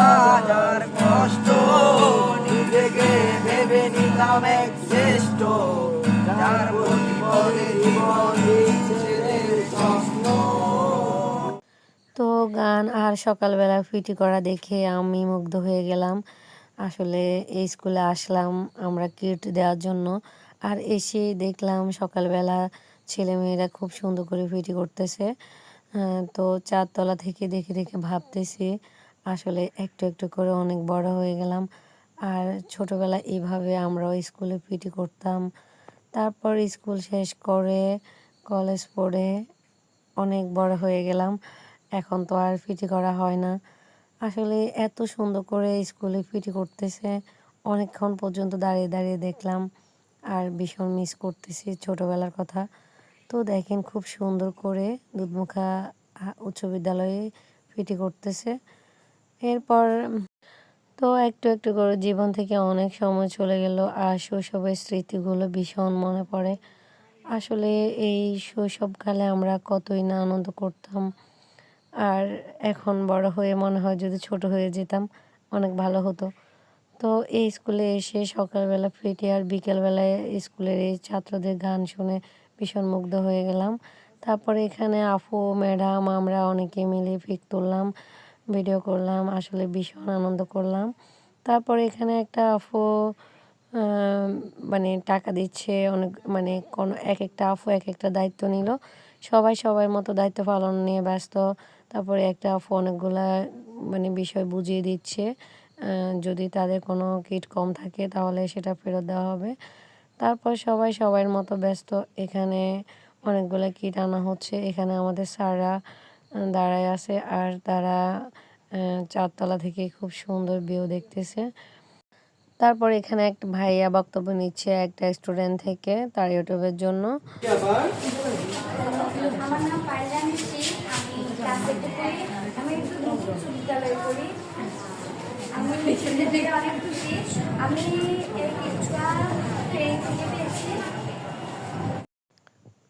হাজার কষ্ট, নিজেকে ভেবে নিতাম এক শ্রেষ্ঠ যার প্রতিপদে জীবন তো গান আর সকালবেলা ফিটি করা দেখে আমি মুগ্ধ হয়ে গেলাম। আসলে এই স্কুলে আসলাম আমরা কিট দেওয়ার জন্য। আর এসে দেখলাম সকালবেলা ছেলেমেয়েরা খুব সুন্দর করে ফিটি করতেছে। তো চারতলা থেকে দেখে দেখে ভাবতেছি আসলে একটু একটু করে অনেক বড় হয়ে গেলাম। আর ছোটবেলা এইভাবে আমরাও স্কুলে পিটি করতাম। তারপর স্কুল শেষ করে কলেজ পড়ে অনেক বড় হয়ে গেলাম। এখন তো আর পিটি করা হয় না। আসলে এত সুন্দর করে স্কুলে পিটি করতেছে। অনেকক্ষণ পর্যন্ত দাঁড়িয়ে দাঁড়িয়ে দেখলাম। আর ভীষণ মিস করতেছি ছোটবেলার কথা। তো দেখেন খুব সুন্দর করে দুধমুখা উচ্চ বিদ্যালয়ে পিটি করতেছে। এরপর তো একটু একটু করে জীবন থেকে অনেক সময় চলে গেল। আর শৈশবের স্মৃতিগুলো ভীষণ মনে পড়ে। আসলে এই শৈশবকালে আমরা কতই না আনন্দ করতাম। আর এখন বড় হয়ে মনে হয় যদি ছোট হয়ে যেতাম, অনেক ভালো হতো। তো এই স্কুলে এসে সকালবেলা ফিরে আর বিকেলবেলায় স্কুলের এই ছাত্রদের গান শুনে ভীষণ মুগ্ধ হয়ে গেলাম। তারপরে এখানে আফু ম্যাডাম, আমরা অনেকে মিলে পিক তুললাম। ভিডিও করলাম আসলে ভীষণ আনন্দ করলাম। তারপরে এখানে একটা আফু মানে টাকা দিচ্ছে অনেক মানে কোন এক একটা আফু এক একটা দায়িত্ব নিল। সবাই সবার মতো দায়িত্ব পালন নিয়ে ব্যস্ত। তারপরে একটা আফু অনেকগুলা মানে বিষয় বুঝিয়ে দিচ্ছে। যদি তাদের কোনো কিট কম থাকে তাহলে সেটা ফেরত দেওয়া হবে। তারপর সবাই সবার মতো ব্যস্ত। এখানে অনেকগুলো কিট আনা হচ্ছে। এখানে আমাদের আহ, দাঁড়ায় আছে আর তারা চারতলা থেকে খুব সুন্দর ভিউ দেখতেছে। তারপর এখানে একটা ভাইয়া বক্তব্য নিচ্ছে একটা স্টুডেন্ট থেকে তার ইউটিউবের জন্য। আমি কিছুটা ট্রেন থেকে পেয়েছি।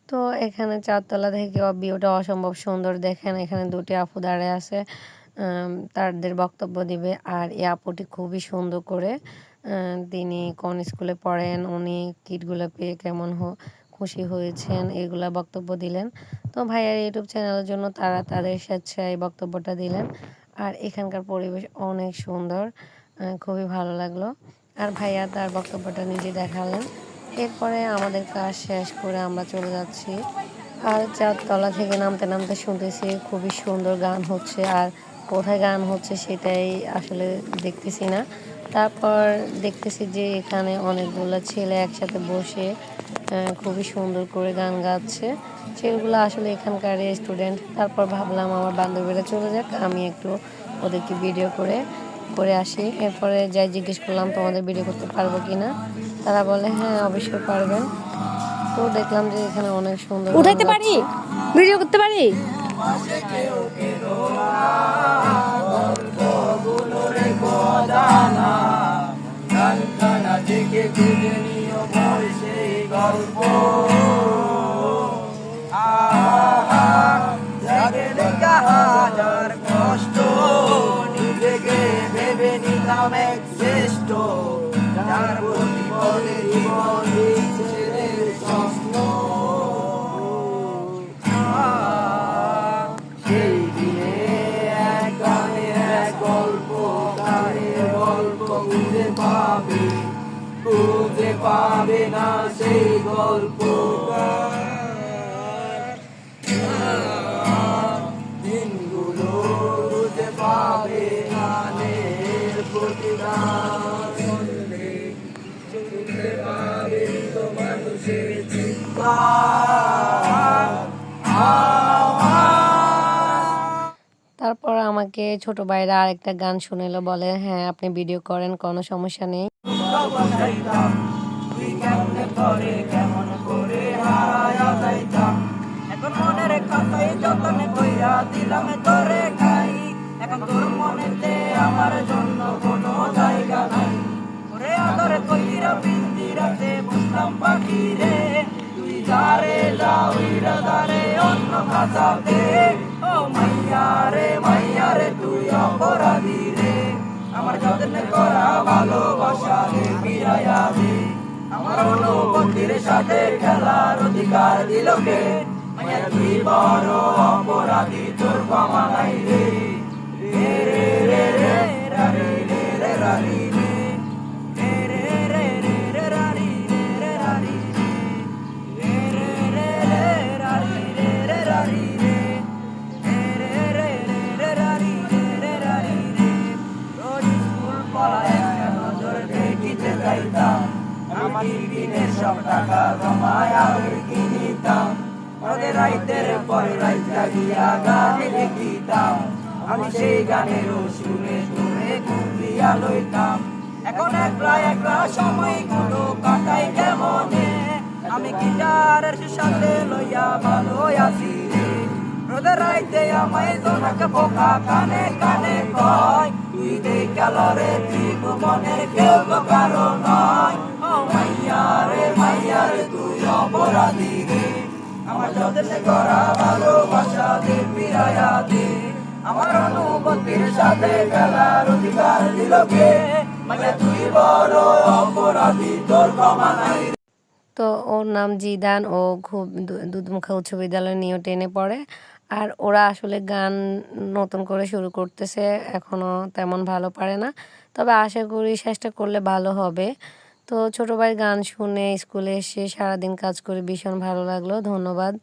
তো এখানে চারতলা থেকে ভিউটা অসম্ভব সুন্দর। দেখেন এখানে দুটি আপু দাঁড়ায় আছে তাদের বক্তব্য দিবে। আর এই আপুটি খুবই সুন্দর করে তিনি কোন স্কুলে পড়েন, উনি কিটগুলো পেয়ে কেমন হো- খুশি হয়েছেন, এগুলা বক্তব্য দিলেন। তো ভাইয়ার ইউটিউব চ্যানেলের জন্য তারা তাদের স্বেচ্ছায় বক্তব্যটা দিলেন। আর এখানকার পরিবেশ অনেক সুন্দর খুবই ভালো লাগল। আর ভাইয়া তার বক্তব্যটা নিজে দেখালেন। এরপরে আমাদের কাজ শেষ করে আমরা চলে যাচ্ছি। আর চারতলা থেকে নামতে নামতে শুনতেছি খুবই সুন্দর গান হচ্ছে, আর কোথায় গান হচ্ছে সেটাই আসলে দেখতেছি না। তারপর দেখতেছি যে এখানে অনেকগুলো ছেলে একসাথে বসে খুবই সুন্দর করে গান গাচ্ছে। ছেলেগুলো আসলে এখানকার স্টুডেন্ট তারপর ভাবলাম আমার বান্ধবীরা চলে যাক, আমি একটু ওদেরকে ভিডিও করে করে আসি। এরপরে যাই জিজ্ঞেস করলাম, তোমাদের ভিডিও করতে পারব কি না তারা বলে হ্যাঁ অবশ্যই পারবেন। তো দেখলাম যে এখানে অনেক সুন্দর উঠাইতে পারি? ভিডিও করতে পারি? খুঁজে পাবে না সেই গল্প আমাকে ছোট ভাইরা আরেকটা গান শুনেলো বলে হ্যাঁ আপনি ভিডিও করেন, কোনো সমস্যা নেই। তুই অন্য ভালোবাসা রে আমি। আমার অনুভূতির সাথে খেলার অধিকার দিল কে? তুই বড় অপরাধী তোর ক্ষমা নাই রে? সব টাকা জমায় কিনিতাম ওদের রাইতের পরে রাইত জাগিয়া গান লিখিতাম আমি সেই গানের সুরে সুরে কুলিয়া লইতাম এখন একলা একলা সময়গুলো কাটাই কেমনে আমি গিটারের সাথে লইয়া ভালো আছি রে রোদের রাইতে আমায় জোনাকে পোকা কানে কানে কয় তুই দেখা লরে ঠিক মনের কেউ তো কারও নয় তো ওর নাম জিদান, ও খুব দুধমুখা উচ্চ বিদ্যালয় নিয়ে টেনে পড়ে। আর ওরা আসলে গান নতুন করে শুরু করতেছে এখনও তেমন ভালো পারে না। তবে আশা করি চেষ্টা করলে ভালো হবে। তো ছোটো ভাই গান শুনে স্কুলে এসে সারাদিন কাজ করে ভীষণ ভালো লাগল ধন্যবাদ।